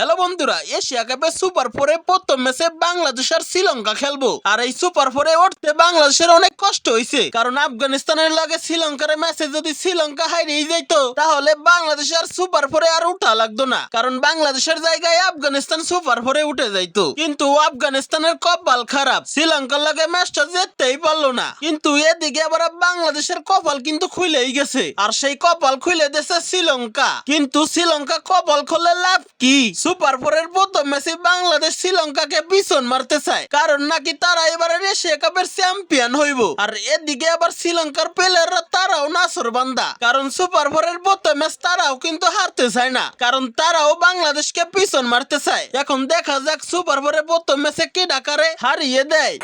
Hello বন্ধুরা, Asia কাপে super ফোরে প্রথম ম্যাচে বাংলাদেশ আর শ্রীলঙ্কা খেলব। আর এই সুপার ফোরে উঠতে বাংলাদেশের অনেক কষ্ট হয়েছে কারণ আফগানিস্তানের লাগে শ্রীলঙ্কার ম্যাচে যদি শ্রীলঙ্কা হারিয়ে যাইতো, তাহলে বাংলাদেশ আর সুপার ফোরে আর উঠা লাগতো না। কারণ বাংলাদেশের জায়গায় আফগানিস্তান সুপার ফোরে উঠে যাইতো। কিন্তু আফগানিস্তানের কপাল খারাপ। শ্রীলঙ্কার লাগে ম্যাচটা জিততেই পারল না। কিন্তু এদিকে আবার বাংলাদেশের কপাল কিন্তু খুলেই গেছে। আর সেই কপাল খুলে দিয়েছে শ্রীলঙ্কা। কিন্তু শ্রীলঙ্কা কপাল খুলে লাভ কি? সুপার ফোরের প্রথম ম্যাচে বাংলাদেশ শ্রীলঙ্কাকে পিছন মারতে চায়। কারণ নাকি তারা এবারে এশিয়া কাপের চ্যাম্পিয়ন হইব। আর এদিকে আবার শ্রীলঙ্কার প্লেয়াররা তারাও নাসর বান্দা। কারণ সুপার ফোরের প্রথম ম্যাচ তারাও কিন্তু হারতে চায় না। কারণ তারাও বাংলাদেশকে পিছন মারতে চায়। এখন দেখা যাক সুপার ফোরের প্রথম ম্যাচে কি ডাকারে হারিয়ে দেয়।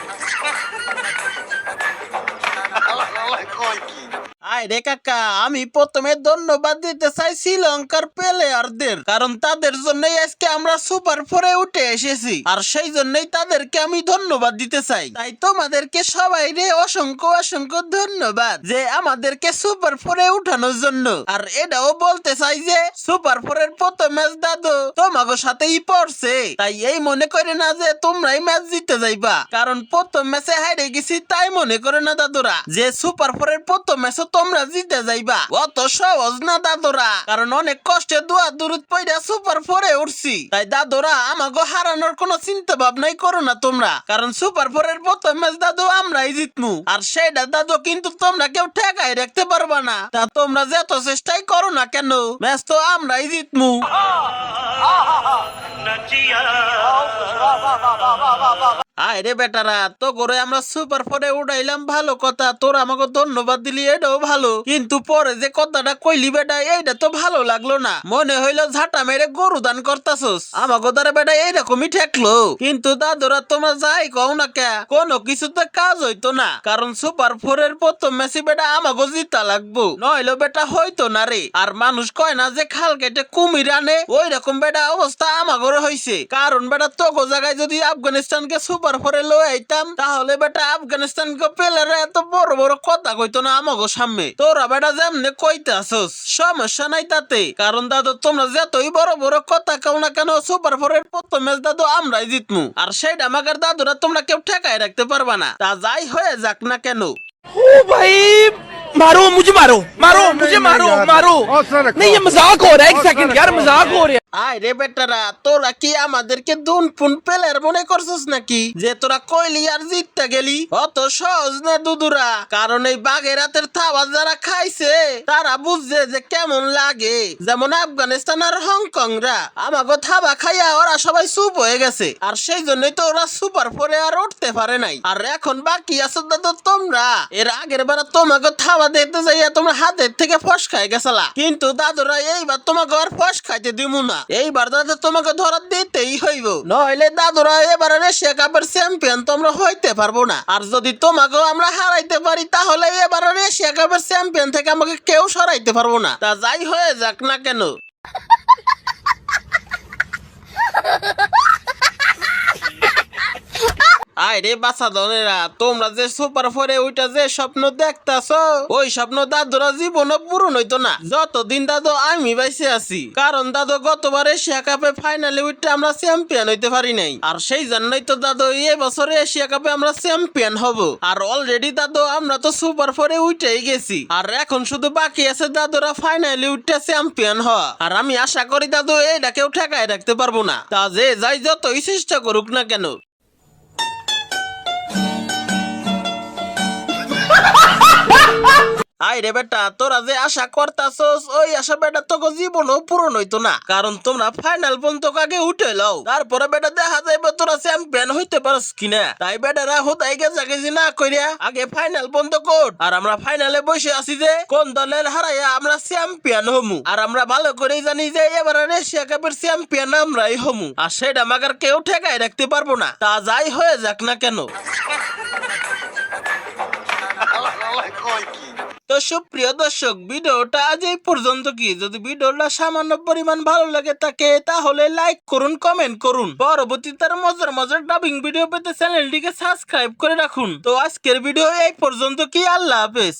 আয় কাকা, আমি প্রথমে ধন্যবাদ দিতে চাই শ্রীলঙ্কার প্লেয়ারদের কারণ তাদের জন্যই আজকে আমরা সুপার ফোরে উঠে এসেছি, আর সেই জন্যই তাদেরকে আমি ধন্যবাদ দিতে চাই। তাই তোমাদেরকে সবাই রে অসংখ্য অসংখ্য ধন্যবাদ যে আমাদেরকে সুপার ফোরে উঠানোর জন্য। আর এটাও বলতে চাই যে সুপার ফোরের প্রথম ম্যাচ দাদু তোমাকে সাথেই পড়ছে। তাই এই মনে করে না যে তোমরাই ম্যাচ জিতে যাইবা, কারণ প্রথম ম্যাচে হারে গেছি তাই মনে করে না দাদুরা, যে সুপার ফোরের প্রথম ম্যাচে তোমরা জিতে যাইবা অত সহজ না দাদুরা কারণ অনেক কষ্টে দোয়া দূরত পয়দা সুপার ফোরে উঠছি তাই দাদুরা আমাকে হারানোর কোনো চিন্তা ভাবনাই করো না তোমরা কারণ সুপার ফোরের প্রথম ম্যাচ দাদু আমরাই জিতমু আর সেইটা দাদু কিন্তু তোমরা কেউ ঠেকাই রাখতে পারবা না তা তোমরা যত চেষ্টাই করো না কেন ম্যাচ তো আমরাই জিতমু আয় বেটারা তো করে আমরা সুপার ফোরে উড়াইলাম, ভালো কথা। তোর আমাকে ধন্যবাদ দিলি, এটাও ভালো। কিন্তু পরে যে কথাটা কইলি বেটা, এইটা তো ভালো লাগল না। মনে হইল ঝাঁটা মেরে গরু দান করতাছস। আমাকে দ্বারা বেটা, এইরকমই ঠেকলো। কিন্তু দাদুরা তোমরা যাই কও না কে, কোনো কিছুতে কাজ হইতো না। কারণ সুপার ফোরের প্রথম মেসি বেটা, আমাকে জিতা লাগবো। নইলো বেটা, হইতো না রে। আর মানুষ কয় না যে, খাল কেটে কুমির আনে ওই রকম বেটা অবস্থা আমাগরে হইছে। কারণ বেটা, তোগো জায়গায় যদি আফগানিস্তানকে সুপার পরপরে লো আইতাম, তাহলে বেটা আফগানিস্তান কো পেলারে এত বড় বড় কথা কইতো না আমাগো সামনে। তোরা বেটা যেমনে কইতে আসস সমস্যা নাই তাতে। কারণ দাদু, তোমরা যতই বড় বড় কথা কাও না কেন সুপার ফোরের প্রথম ম্যাচ দাদু আমরাই জিতমু। আর সেইটা আমাদের দাদুরা তোমরা কেউ ঠেকায় রাখতে পারবা না। তা যাই হয়ে যাক না কেন। ও ভাই! मारो मुझे मारो मारो नहीं, मुझे नहीं, मारो यार। मारो हौसला रखो। नहीं ये मजाक हो रहा है एक हौसला सेकंड रखो यार यार। मजाक हो रहा है আয় রে বেটারা তোরা কি আমাদেরকে দুন পুন পেলের মনে করছিস নাকি যে তোরা কইলি আর জিততে গেলি অত সহজ না দুদুরা কারণ এই বাঘের রাতের থাবা যারা খাইছে তারা বুঝছে যে কেমন লাগে যেমন আফগানিস্তান আর হংকং রা আমাকে থাবা খাইয়া ওরা সবাই চুপ হয়ে গেছে আর সেই জন্যই তো ওরা সুপার ফোরে আর উঠতে পারে নাই আর এখন বাকি আছো দাদু তোমরা এর আগের বার তোমাকে থাবা দিতে যাইয়া তোমরা হাতের থেকে ফস খাই গেছালা। কিন্তু দাদুরা এইবার তোমাকে আর ফস খাইতে দিমু না। এইবার দাদু তোমাকে ধরা দিতেই হইব। নইলে দাদুরা এবার এশিয়া কাপের চ্যাম্পিয়ন তোমরা হইতে পারব না। আর যদি তোমাকেও আমরা হারাইতে পারি, তাহলে এবার এশিয়া কাপের চ্যাম্পিয়ন থেকে আমাকে কেউ সরাইতে পারব না। তা যাই হয়ে যাক না কেন? আয় রে বাসা ধনেরা, তোমরা যে সুপার ফোরে ওইটা যে স্বপ্ন দেখতাছ, ওই স্বপ্ন দাদুরা জীবন পূরণ হইতো না। যতদিন দাদু আমি বাইসে আছি, কারণ দাদু গতবার এশিয়া কাপে ফাইনালে উঠতে আমরা চ্যাম্পিয়ন হইতে পারি নাই। আর সেই জন্যই তো দাদু এই বছরে এশিয়া কাপে আমরা চ্যাম্পিয়ন হব। আর অলরেডি দাদু আমরা তো সুপার ফোরে উঠেই গেছি। আর এখন শুধু বাকি আছে দাদুরা ফাইনালে উঠতে চ্যাম্পিয়ন হওয়া। আর আমি আশা করি দাদু এইটা কেউ ঠেকায় রাখতে পারব না। তা যে যাই যতই চেষ্টা করুক না কেন। আই রে বেটা, তোরা যে আশা করতাছস, ওই আশা বেটা তোকে জীবনও পূরণ হইতো না। কারণ তোমরা ফাইনাল পর্যন্ত আগে উঠে লও? তারপরে বেটা দেখা যাইবে তোরা চ্যাম্পিয়ন হইতে পারস কিনা। তাই বেটারা হোতাই গেছে গেছি না কইরা, আগে ফাইনাল পর্যন্ত কোট। আর আমরা ফাইনালে বসে আছি যে, কোন দলের হারাইয়া আমরা চ্যাম্পিয়ন হমু। আর আমরা ভালো করেই জানি যে, এবার এশিয়া কাপের চ্যাম্পিয়ন আমরাই হমু। আর সেটা আমাকে কেউ ঠেকাই রাখতে পারব না। তা যাই হয়ে যাক না কেন। সুপ্রিয় দর্শক, ভিডিওটা আজ এই পর্যন্ত কি? যদি ভিডিওটা সামান্য পরিমাণ ভালো লাগে থাকে, তাহলে লাইক করুন কমেন্ট করুন। পরবর্তী তার মজার মজার ডাবিং ভিডিও পেতে চ্যানেলটিকে সাবস্ক্রাইব করে রাখুন। তো আজকের ভিডিও এই পর্যন্ত কি? আল্লাহ হাফেজ।